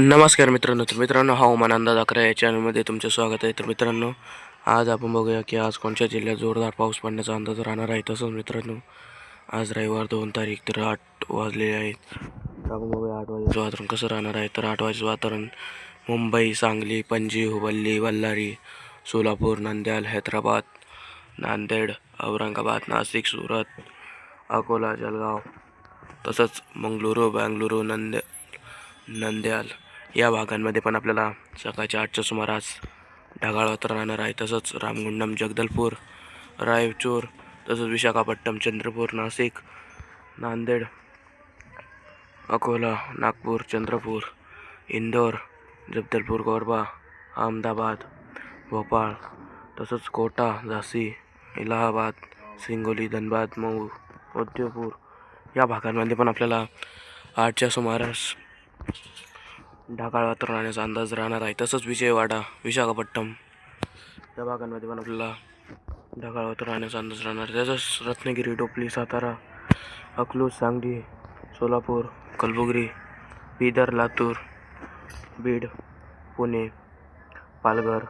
नमस्कार मित्रांनो तर मित्रांनो हवामान अंदाज अकरा या चॅनलमध्ये तुमचं स्वागत आहे. तर मित्रांनो आज आपण बघूया की आज कोणत्या जिल्ह्यात जोरदार पाऊस पडण्याचा अंदाज राहणार आहे. तसंच मित्रांनो आज रविवार दोन तारीख तर आठ वाजलेले आहेत. तर आपण बघूया आठ वाजेचं वातावरण कसं राहणार आहे. तर आठ वाजेचं वातावरण मुंबई सांगली पणजी हुबल्ली बल्लारी सोलापूर नांद्याल हैदराबाद नांदेड औरंगाबाद नाशिक सुरत अकोला जळगाव तसंच मंगळुरू बँगलुरू नंदे नंद्याल या भागांमध्ये पण आपल्याला सकाळच्या आठच्या सुमारास ढगाळ वातावरण राहणार आहे. तसंच रामगुंडम जगदलपूर रायचूर तसंच विशाखापट्टणम चंद्रपूर नाशिक नांदेड अकोला नागपूर चंद्रपूर इंदोर जगदलपूर कोरबा अहमदाबाद भोपाळ तसंच कोटा झाशी इलाहाबाद सिंगोली धनबाद मऊ उदयपूर या भागांमध्ये पण आपल्याला आठच्या सुमारास ढगाळ वातावरण राहण्याचा अंदाज राहणार आहे. तसंच विजयवाडा विशाखापट्टणम या भागांमध्ये पण आपल्याला ढगाळ वातावरण राहण्याचा अंदाज राहणार आहे. तसंच रत्नागिरी डोपली सातारा अकलूज सांगली सोलापूर कलबुगरी बिदर लातूर बीड पुणे पालघर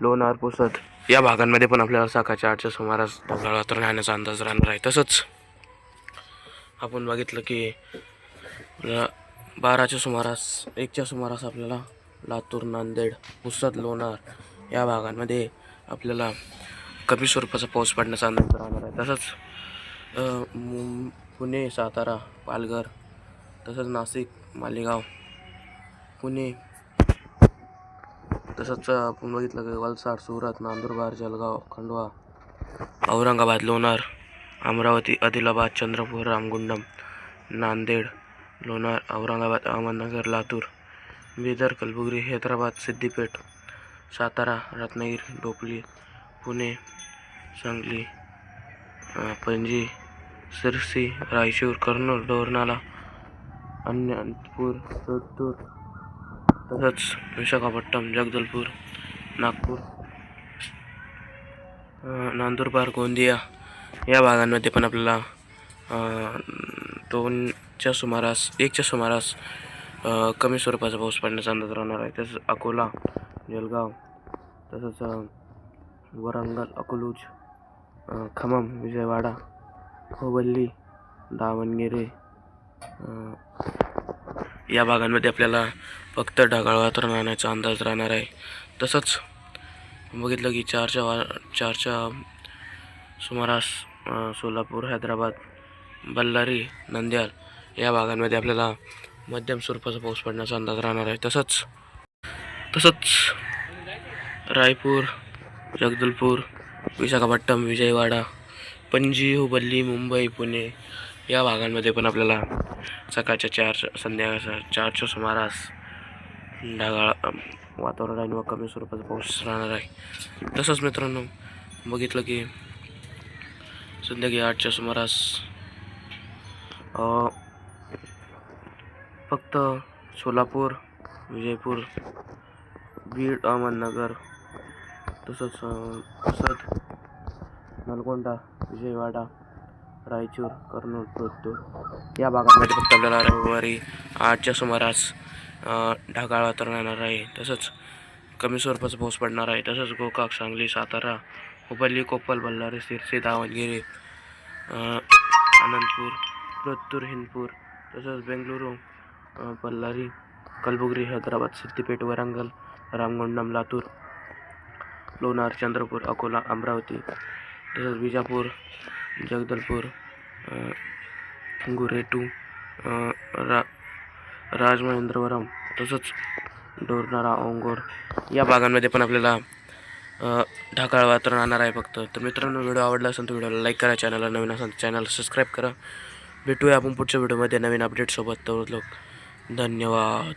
लोणार पुसद या भागांमध्ये पण आपल्याला सकाळच्या आठच्या सुमारास ढगाळ वातावरण राहण्याचा अंदाज राहणार आहे. तसंच आपण बघितलं की बाराच्या सुमारास एकच्या सुमारास आपल्याला लातूर नांदेड पुसद लोणार या भागांमध्ये आपल्याला कमी स्वरूपाचा पाऊस पडण्याचा अंदाज राहणार आहे. तसंच मुं पुणे सातारा पालघर तसंच नाशिक मालेगाव पुणे तसंच आपण बघितलं की वलसाड सुरत नांदुरबार जलगाव खंडवा औरंगाबाद लोणार अमरावती आदिलाबाद चंद्रपूर रामगुंडम नांदेड लोणार औरंगाबाद अहमदनगर लातूर बिदर कलबुर्गी हैदराबाद सिद्दीपेठ सातारा रत्नागिरी डोपली पुणे सांगली पणजी सिरसी रायचूर कर्नूल डोरनाला अन्यपूर जोधपूर तसंच विशाखापट्टणम जगदलपूर नागपूर नांदुरबार नंदुरबार गोंदिया या भागांमध्ये पण आपल्याला दोन एकच्या सुमारास एकच्या सुमारास कमी स्वरूपाचा पाऊस पडण्याचा अंदाज राहणार आहे. तसंच अकोला जलगाव तसंच वरंगल अकलूज खमम विजयवाडा होबल्ली दावणगेरे या भागांमध्ये आपल्याला फक्त ढगाळ वातावरण राहण्याचा अंदाज राहणार आहे. तसंच बघितलं की चारच्या वा चारच्या सुमारास सोलापूर हैदराबाद बल्लारी नंद्याल या भागांमध्ये आपल्याला मध्यम स्वरूपाचा पाऊस पडण्याचा अंदाज राहणार आहे. तसंच तसंच रायपूर जगदलपूर विशाखापट्टणम विजयवाडा पणजी हुबल्ली मुंबई पुणे या भागांमध्ये पण आपल्याला सकाळच्या चार संध्याकाळच्या चारच्या सुमारास ढगाळ वातावरण आणि व कमी स्वरूपाचा पाऊस राहणार आहे. तसंच मित्रांनो बघितलं की संध्याकाळी आठच्या सुमारास फक्त सोलापूर विजयपूर बीड अहमदनगर तसंच तसंच नलगोंडा विजयवाडा रायचूर कर्नूल जोधपूर या भागामध्ये फक्त आपल्याला रविवारी आठच्या सुमारास ढगाळ वातावरण येणार आहे. तसंच कमी स्वरूपाचा पाऊस पडणार आहे. तसंच गोकाक सांगली सातारा हुबल्ली कोपल बल्लारी सिरसी दावणगिरी अनंतपूर जोधपूर हिंदपूर तसंच बेंगलुरू बल्लारी कलबुर्गी हैदराबाद सिद्धीपेठ वरंगल रामगुंडम लातूर लोणार चंद्रपूर अकोला अमरावती तसंच विजापूर जगदलपूर गुरेटू रा राजमहेंद्रवरम तसंच डोरनारा ओंगोर या भागांमध्ये पण आपल्याला ढाकाळ वातावरण राहणार आहे फक्त. तर मित्रांनो व्हिडिओ आवडला असेल तर व्हिडिओला लाईक करा चॅनलला नवीन असेल तर चॅनलला सबस्क्राईब करा. भेटूया आपण पुढच्या व्हिडिओमध्ये नवीन अपडेटसोबत तर लोक धन्यवाद.